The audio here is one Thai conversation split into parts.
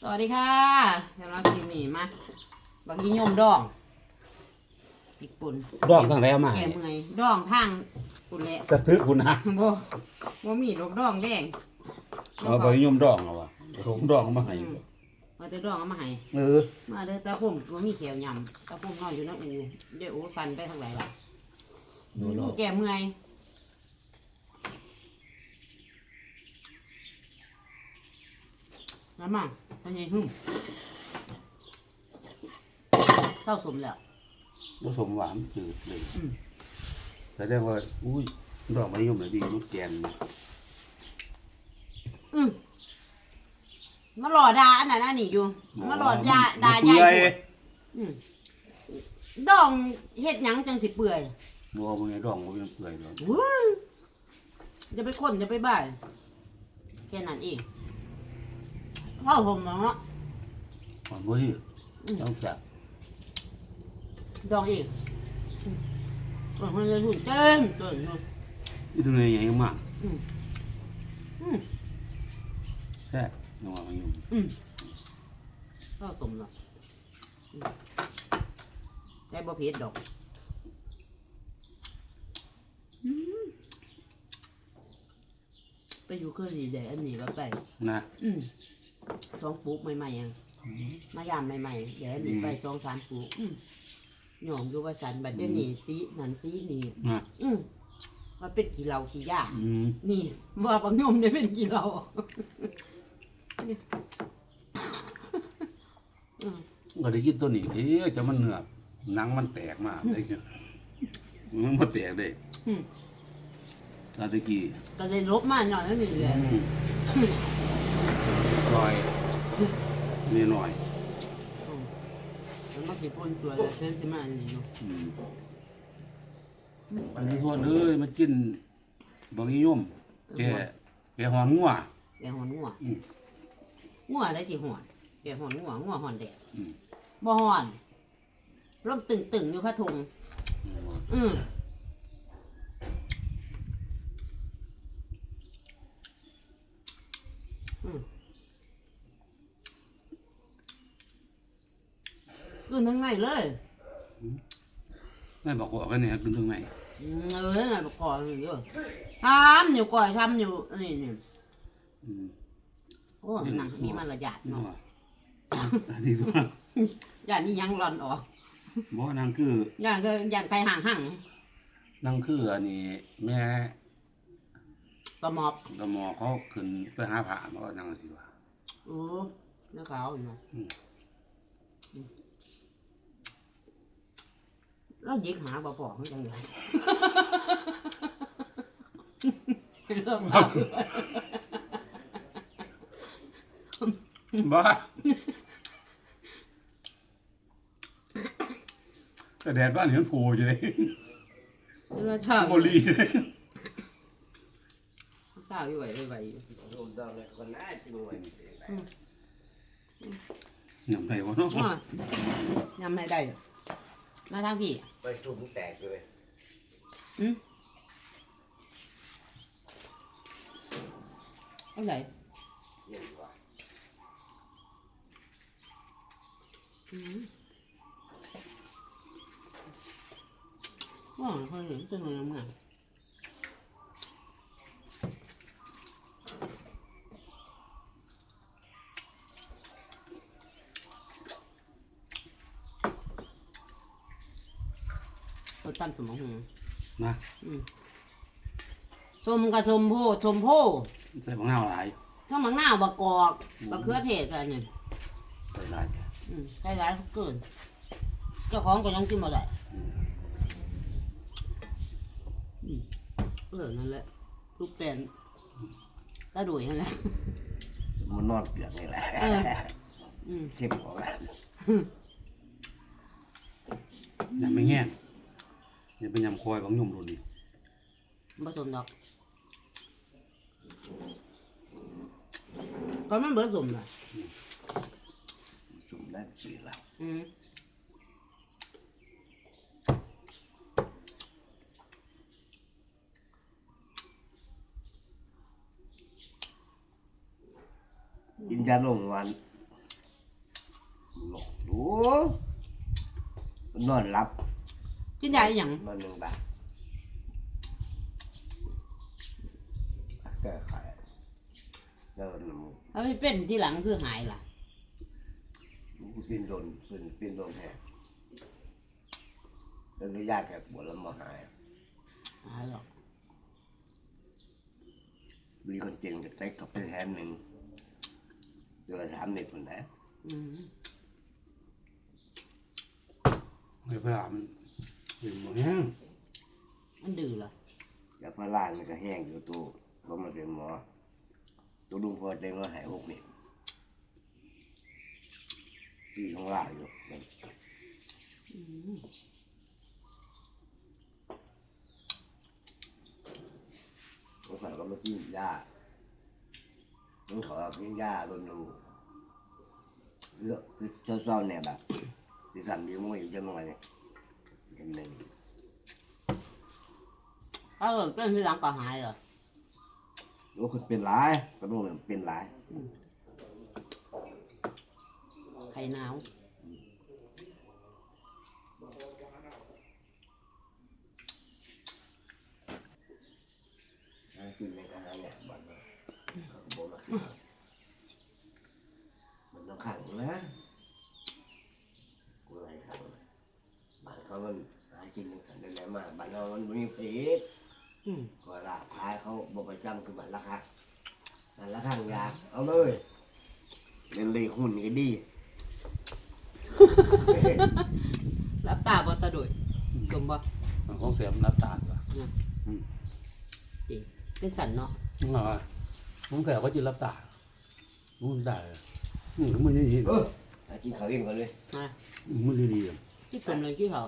สวัสดีค่ะสำหรับคลิปนี้มาบักยี่ยมดองญี่ปุ่นดอกทั้งแล้วมาแก่เมื่อยดองทางปุ่นแหละสะทึกคุณนะบ่บ่มีดอกดองแดงเอาไปยมดองเอาวะผมดองเอามาให้อืมมาแต่ดองเอามาให้เออมาเด้อตาพุ่มบ่มีเขียวยำตาพุ่มนอนอยู่ในอูเดี๋ยวอูสั่นไปทางไหนล่ะดูรอบแก่เมื่อย น้ำมันเป็นไงหึ่มเศร้าสมแล้ว ผสมหวานจืดเลยอืมแต่ได้ว่า อุ้ยดอกมะยมเลยดีลูกแกนอืมมาหลอดาอันนั้นอันนี้อยู่มาหลอดยาดาเปื่ยาอยยอืมดองเฮ็ดหยังจังสิเปื่อยบัวมันไงดองมันเป็นเปื่อยเลย วู้ยจะไปคนจะไปบ้ายแค่นั้นเอง พ่อผมเนาะมันบ่ที่ต้องจับดองอีกอืมคนจะหุ่นเต็มเต็มเลยอีตัวนี้ใหญ่มากอืมอืมแค่ดอกมะยมอืมพ่อสมแล้วอืมใจบ่เผ็ดดอกอืมไปอยู่เครื่องดีแดอันนี้ว่าไปนะอืม สองปลูกใหม่ๆยังมายามใหม่ๆเดี๋ยวอันนี้ไปสองสามปลูกอืมหย่อมอยู่ว่าสันบัดเดี๋ยวนี้ตีนันตีนี่นะอืมว่าเป็นกี่เหล่ากี่ย่าอืมนี่ว่าบางโยมเนี่ยเป็นกี่เหล่านี่อืมก็ได้กินตัวนี้ทีจะมันเนื้อหนังมันแตกมากได้เนี่ยมันบ่แตกได้อืมตาตะกี้ก็เลยลบมาหน่อยนั่นนี่แหละลอยนี่หน่อยอืมมันมากี่ปนตัวเลยเส้นจะมาอันนี้อยู่อืมอันนี้ทวดเอ้ยมากินบางนิยมแกแกหอนงัวแกหอนงัวอืมงัวได้ที่หอนแกหอนงัวงัวหอนแดดอืมบ่หอนร่มตึงตึงๆอยู่พะทุงอืมอืม กินทั้งในเลยไม่บอกว่ากันเนี่ยกินตรงไหนอืมเออน่ะประกอบอยู่เยอะทำอยู่ก่อยทำอยู่นี่นี่อืมโอ้หนังมีมารยาทนัเนาะวอันนี้ว่าย่านนี้ยังหลอนออกบ่นางคือย่านก็ย่านใครห่างห่างนางคืออันนี้ แม่ตะมอบตหมอเขาขึ้นไปหาผ่ามาก็นางสิว่าโอ้เนื้อขาวอยู่เนาะ อืมแล้วยิกหาบ่ปอกเขาจังเลยเลิกเอาบ้าแต่แดดบ้านเห็นโผล่อยู่เลยเลิกชอบโมลีเลยสาวอยู่ไหวไหวอยู่หยังไงวะเนาะอ้อยังไม่ได้อยู่ มาทางพี่ไปจุ่มแตกเลยอืมเอาไหนเย็นกว่าอืมว่าเขาเห็นตัวหนึ่งมั้ งเขาตั้มสมองหูนะอืมชมกับชมโพดชมโพใส่บังหน้าหลายข้างมังหน้าวบะกอกบะเขือเทศกันนี่ใส่หลายอืมใช้ร้ายเกินเจ้าของก็ยังกินมาได้อืมอืมเออนั่นแหละลูกแปลนตาดุยนั่นแหละมันนอนเปียกนี่แหละเอออืมเจ็บของแล้วยังไม่แง่ นยังเป็นยำคอยบางยมรุ่นนี้ผสมดอกตอนมันเบิดสมน่ะจุ่มได้ปีแล้ว อืมกินยาลงวันหลอกดูนอนหลับ กินยาอหย่างนอนหนึ่งบาทแก้ไขแล้วมันเอาไปเป็นที่หลังคือหายล่ะมันเป็นโดนเป็นเป็นโดนแผลแล้วก็ยากแก่ปวดแล้วมาหายหายหรอกมีคนเก่งจะเต็กกับไปแทนหนึ่งเดือนสามเน็ตคนนะ อืม ไม่พยายาม เป็นหมดแห้งมันดื้อเหรอยาพารานี่ก็แห้งอยู่ตู้ก็มาเป็นหมอตัวลุงพอใจว่าหายหกเน็ตปีของลาอยู่อืมต้องใส่ก็มาซิ้นยาต้องขอกินยาโดนดูเลือกคือเศร้าๆเนี่ยแบบที่ทำดีมั่วอยู่จะมั่วเนี่ย เห็นไหมเออเป็นที่หลังก็หายเหรอว่าคนเป็นหลายก็ต้องเป็นหลายไข่หนาวหากินในอาหารเนี่ยบ้านเราเขาก็บอกว่ามันต้องขังนะกูไรขังบ้านเขามันหากินสันได้แล้ว มากบ้านเรามันมีเพชรอืมก็ราขายเขาบอกประจำคือบ้านราคาบ้านราคายาเอาเลยเล่นเลยหุ่นก็ดีรับตาบ่ตะดุยสมบ่มันของเสียมนรับตาดว่ะจริงเป็นสันเนาะมึงเอามึงแก่ก็จะรับตามึงได้มึงมึงดีเออหากินข้าวเองก่อนเลยนะมึงดีดีที่สมเลยที่เขา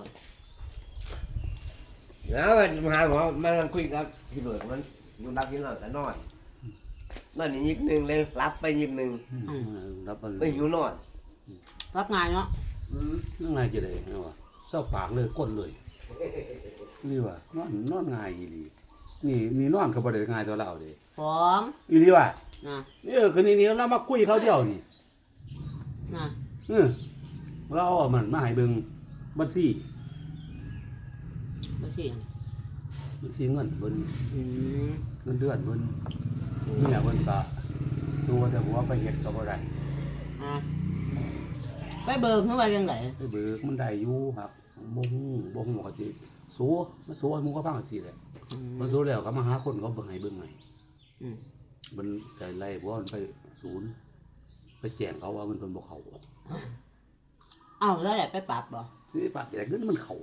แล้วมาหาหมอมานั่งคุยกับพี่เบิร์ดมันอยู่รับกินหลังแต่นอนนอนอีกหนึ่งเลยรับไปอีกหนึ่งรับมันไม่หิวนอนรับงานเนาะนั่งไงจะได้เนาะเศร้าปากเลยก้นเลยนี่ว่านอนนอนง่ายอีหลีนี่นี่นอนก็บ่ได้ง่ายตัวเราเด้ฟองอีหลีว่ะนะเออคือนี่นี่เรามาคุยเขาเดียวนี่นะเออเราเอามันมาให้เบิ่งบัญชี บ่สิบัญชีเงินเบิ่นอืมเงินเดือนเบิ่นเนี่ยเบิ่นก็ตัวแต่หัวไปเฮ็ดก็บ่ได้อะไปเบิกคือว่าจังไดไปเบิกมันได้อยู่ครับบ่ฮู้บ่ฮู้ก็สิสู้มาสู้ให้หมู่ก็ฟังสิแหละอืมมาสู้แล้วก็มาหาคนเขาเบิ่งให้เบิ่งให้อืมมันใส่ไล่บ่มันไปศูนย์ ไปแจ้งเขาว่ามันเพิ่นบ่เข้า เอ้าแล้วแหละไปปรับบ่สิปรับแต่เงินมันเข้า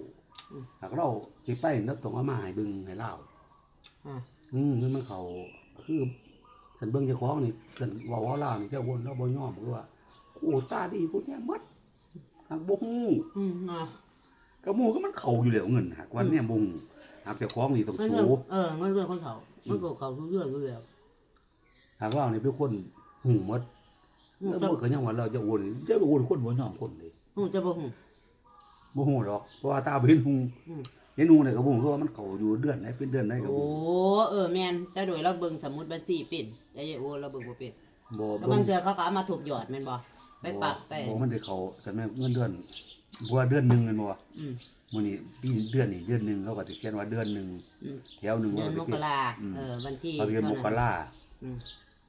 อืม หากเราสิไปนับต้องเอามาให้เบิ่งให้ลาวอะอืมเงินมันเข้าคือฉันเบิ่งเจ้าของนี่ฉันเว้าว่าลาวนี่เจ้าวนเราบ่ยอมคือว่ากูตาดีกูเนี่ยหมดหากบ่ฮู้อืมนะก็หมู่ก็มันเข้าอยู่แล้วเงินหากวันเนี่ยบ่ฮู้หากเจ้าของนี่ต้องมันสู้เรื่องเออมันเรื่องคนเขามันก็เขาทุกเรื่องอยู่แล้วหากว่านี่เป็นคนหูหมดอืมแล้วจะบ่เคยยังว่าเราจะโอนจะไปโอนคนบ่ยอมคนเลย อืมจะบ่ฮู้ บ่ฮู้ดอกเพราะว่าตาบ่เห็นหูอืม เห็นหูเนี่ยก็บ่ฮู้เพราะว่ามันเข้าอยู่เดือนไหนเป็นเดือนไหนก็โอ้บ่ฮู้เออแม่นแต่โดยเราเบิ่งสมุดบัญชีเป็นแต่ยายโอเราเบิ่งบ่เป็นบ่แล้วเบิ่บางงเทื่อเขาก็เอามาถูกหยอดแม่นบ่ไปปรับไปบ่มันได้เข้าสำนักเงินเดือนบ่ว่าเดือนหนึงแม่นบ่อืมมื้อนี้ปีเดือนนี้เดือนหนึงเขาก็สิเขียนว่าเดือนหนึงอืมแถวหนึงเดืว่าอนมสิกเขียนราอืมเออวันที่เขาเรียนมกราอืม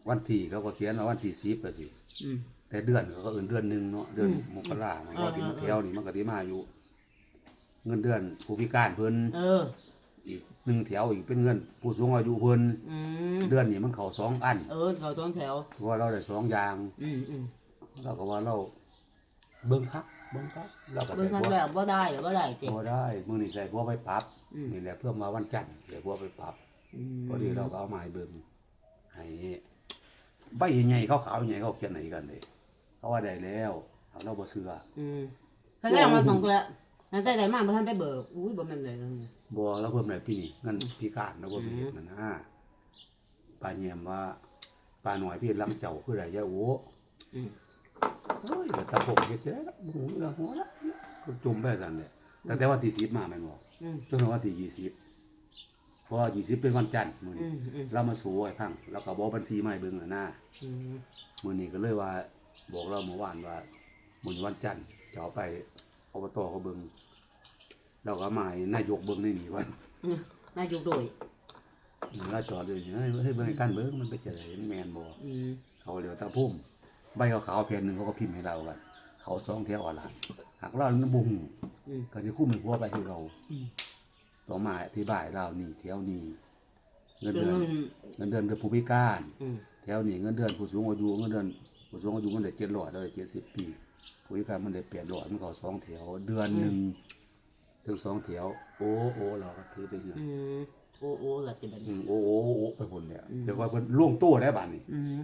วันที่เขาก็เขียนว่าวันที่10ก็สิ อืม แต่เดือนเขาก็เอิ้นเดือนหนึงเนาะเดือนอืมมกรามันก็เออสิมาเออแถวนี่มันก็สิมาอยู่ เงินเดือนผู้พิการเพิ่นเออ อีกหนึ่งแถวอีกเป็นเงิน ผู้สูงอายุเพิ่นอืมเดือนนี้มันเข้าสองอันเออเขาท้องแถว เพราะว่าเราได้สองอย่าง อืมอืมเราก็ว่าเราเบิ่งคักเบิ่งคักเราก็เบิ่ใส่งทันบัวแบบบ่ได้บ่ได้เจ๊บ่ได้มื้อนี้ใส่บัวไปปรับอืมนี่แหละเพื่อมาวันจันทร์ใส่บัวไปปรับอืมพอดีเราก็เอามาให้เบิ่งให้ใบใหญ่ๆขาวๆใหญ่เขาเขียนให้กันเลย เขาว่าได้แล้วเอาเราบ่เชื่ออืมถ้าแรกมาส่งตัวนั่นใจได้มากบ่ทันไปเบิกอุ้ยบ่แม่นเลยบ่เราเพิ่มได้ปีนี้เงินพิการเราบ่มีเฮ็ดนั่นนะป้าเยี่ยมว่าป้าหน่อยพี่ลังเจ้าคือได้ยะโออืมเฮ้ยแต่ตาผมเฮ็ดจะได้ละบ่ฮู้เรื่องหัวละก็จุ่มไปซั่นแหละตั้งแต่วันที่10มาแม่นบ่อืมจนถึงวันที่20เพราะว่า20เป็นวันจันทร์มื้ออืนี้มอืมเรามาสู่ไอ้พังแล้วก็บอกบัญชีมาให้เบิ่งอะนะอืมมื้อนี้ก็เลยว่า บอกเราเมื่อวานว่ามื้อนี้วันจันทร์จะเอาไปอบตเขาเบิ่งเราก็เอามาให้นายกเบิ่งในนี่วันอืมนายกโดย เราจอดอยู่นี่เฮ้ยเฮ้ยเบิ่งให้กันเบิ่งมันเป็นจังไดมันแม่นบ่อืมเขาเรียกว่าตาพุ่มใบขาวๆแผ่นหนึงเขาก็พิมพ์ให้เรากันเขาสองแถวอ่อนละหากเรามันบ่ฮู้อืม ก็สิคู่มือพัวไปให้เราอืม ต่อมาอธิบายเรานี่แถวนี้เงินเรื่เดือองนนึงเงินเดือนเดือนผู้พิการ อืม แถวนี้เงินเดือนผู้สูงอายุเงินเดือน ผู้สูงอายุมันได้เจ็ดร้อยได้เจ็ดสิบปีผู้พิการมันได้แปดร้อยมันเขาสองแถว เดือนหนึ่งถึงสองแถว โอ้โอ้เราก็ถือเป็นเงินอืมโอ้โอ้ล่ะจะแบบอืนี้มโอ้โอ้โอ้ไปผลเนี่ยอืมเดี๋ยวว่าเพิ่นล่วงโต้ได้บ้านนี่อืม